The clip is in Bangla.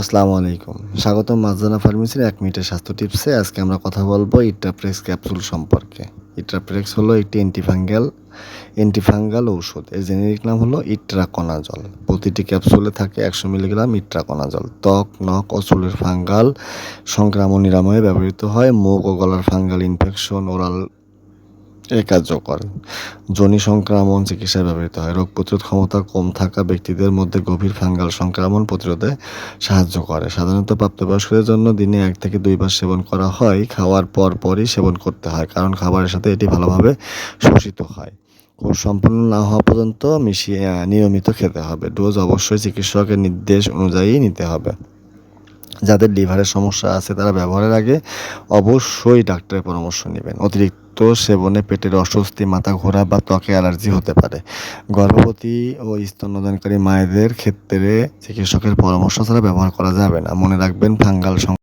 আসসালামু আলাইকুম। স্বাগতম মাজানা ফার্মেসির এক মিনিটের স্বাস্থ্য টিপসে আজকে আমরা কথা বলব ইট্রাপ্রেক্স ক্যাপসুল সম্পর্কে। ইট্রাপ্রেক্স হলো একটি অ্যান্টিফাঙ্গাল অ্যান্টিফাঙ্গাল ঔষধ। এর জেনেরিক নাম হলো ইট্রাকোনাজল প্রতিটি ক্যাপসুলে থাকে একশো মিলিগ্রাম ইট্রাকোনাজল ত্বক, নখ ও চুলের ফাঙ্গাল সংক্রামণ নিরাময়ে ব্যবহৃত হয়। মুখ ও গলার ফাঙ্গাল ইনফেকশন ওরাল এ কার্যকর যোনি সংক্রমণ চিকিৎসায় ব্যবহৃত হয়। রোগ প্রতিরোধ ক্ষমতা কম থাকা ব্যক্তিদের মধ্যে গভীর ফাঙ্গাল সংক্রমণ প্রতিরোধে সাহায্য করে। সাধারণত প্রাপ্তবয়স্কদের জন্য দিনে এক থেকে দুইবার সেবন করা হয়। খাওয়ার পর পরই সেবন করতে হয়, কারণ খাবারের সাথে এটি ভালোভাবে শোষিত হয়। কোর্স সম্পূর্ণ না হওয়া পর্যন্ত মিশিয়ে নিয়মিত খেতে হবে। ডোজ অবশ্যই চিকিৎসকের নির্দেশ অনুযায়ী নিতে হবে। যাদের লিভারের সমস্যা আছে তারা ব্যবহারের আগে অবশ্যই ডাক্তারের পরামর্শ নেবেন। অতিরিক্ত সেবনে পেটের অস্বস্তি, মাথা ঘোরা বা ত্বকে অ্যালার্জি হতে পারে। গর্ভবতী ও স্তন্যদানকারী মায়েদের ক্ষেত্রে চিকিৎসকের পরামর্শ ছাড়া ব্যবহার করা যাবে না। মনে রাখবেন, ফাঙ্গাল